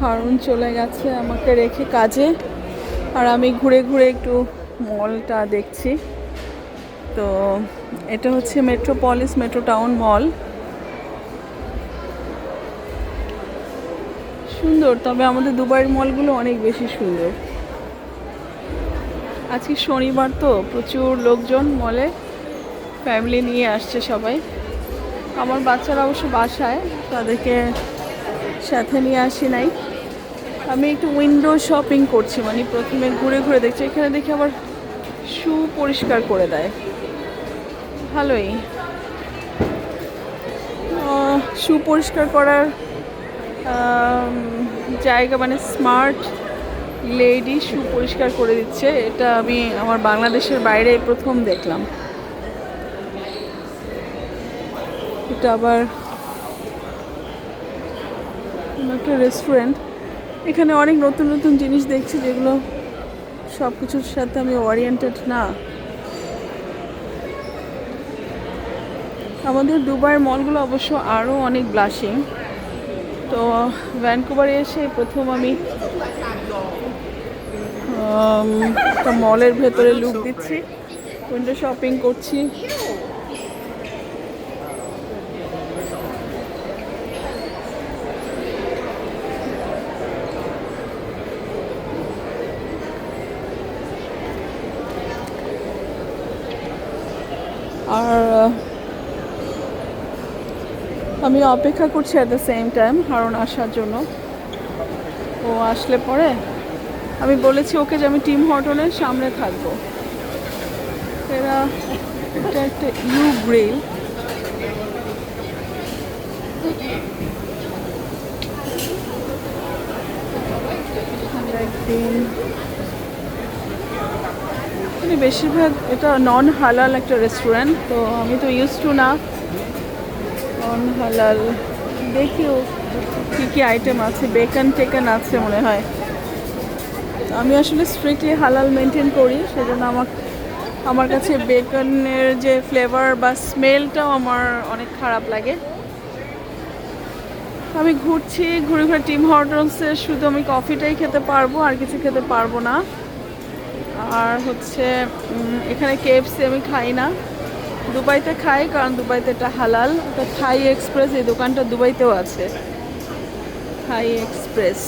হারুন চলে গেছে আমাকে রেখে কাজে। আর আমি ঘুরে ঘুরে একটু মলটা দেখছি। তো এটা হচ্ছে মেট্রোপলিস মেট্রো টাউন মল সুন্দর, তবে আমাদের দুবাইয়ের মলগুলো অনেক বেশি সুন্দর। আজকে শনিবার তো প্রচুর লোকজন মলে। ফ্যামিলি নিয়ে আসছে সবাই। আমার বাচ্চারা অবশ্য বাসায়, তাদেরকে সাথে নিয়ে আসি নাই। আমি একটু উইন্ডো শপিং করছি মানে প্রথমে ঘুরে ঘুরে দেখছি, এখানে দেখি আবার শু পরিষ্কার করে দেয়। ভালোই। শু পরিষ্কার করার জায়গা মানে স্মার্ট লেডি শু পরিষ্কার করে দিচ্ছে। এটা আমি আমার বাংলাদেশের বাইরে প্রথম দেখলাম। এটা আবার একটা রেস্টুরেন্ট এখানে অনেক নতুন নতুন জিনিস দেখছি যেগুলো সব কিছুর সাথে আমি ওরিয়েন্টেড না। আমাদের দুবাইয়ের মলগুলো অবশ্য আরও অনেক ব্লাশিং তো ভ্যানকুভারে এসে প্রথম আমি একটা মলের ভেতরে লুক দিচ্ছি। উইন্ডো শপিং করছি। আর আমি অপেক্ষা করছি at the same time Haran আসার জন্য। ও আসলে পরে? আমি বলেছি ওকে যে আমি টিম হটনের সামনে থাকব। এরা, এটা একটা ইউ গ্রিল একদিন বেশিরভাগ এটা নন হালাল একটা রেস্টুরেন্ট তো আমি তো ইউজ টু না। নন হালাল দেখিও কী কী আইটেম আছে বেকন টেকন আছে মনে হয়। আমি আসলে স্ট্রিক্টলি হালাল মেনটেন করি, সেজন্য আমার আমার কাছে বেকনের যে ফ্লেভার বা স্মেলটাও আমার অনেক খারাপ লাগে। আমি ঘুরছি, ঘুরে ঘুরে টিম হর্টনসে শুধু আমি কফিটাই খেতে পারব, আর কিছু খেতে পারব না। আর হচ্ছে এখানে কেএফসি আমি খাই না। দুবাইতে খাই, কারণ দুবাইতে এটা হালাল। এটা থাই এক্সপ্রেস এই দোকানটা দুবাইতেও আছে। থাই এক্সপ্রেস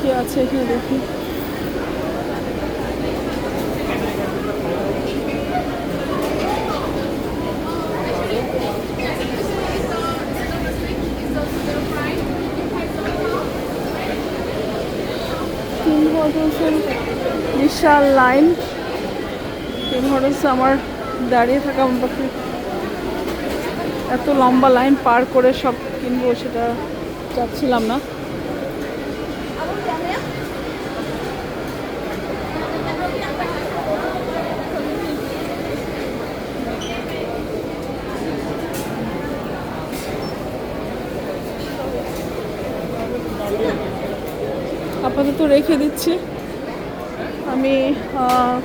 কি আছে এখানে দেখি। বিশাল লাইন। হর্টনস আমার দাঁড়িয়ে থাকা পক্ষে এত লম্বা লাইন পার করে সব কিনবো সেটা চাচ্ছিলাম না। আপাতত রেখে দিচ্ছি। আমি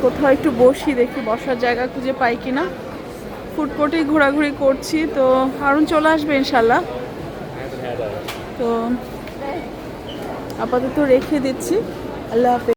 কোথাও একটু বসি, দেখি বসার জায়গা খুঁজে পাই কিনা। ফুটপটেই ঘোরাঘুরি করছি, তো হারুন চলে আসবে ইনশাল্লাহ। তো আপাতত রেখে দিচ্ছি। আল্লাহ হাফেজ।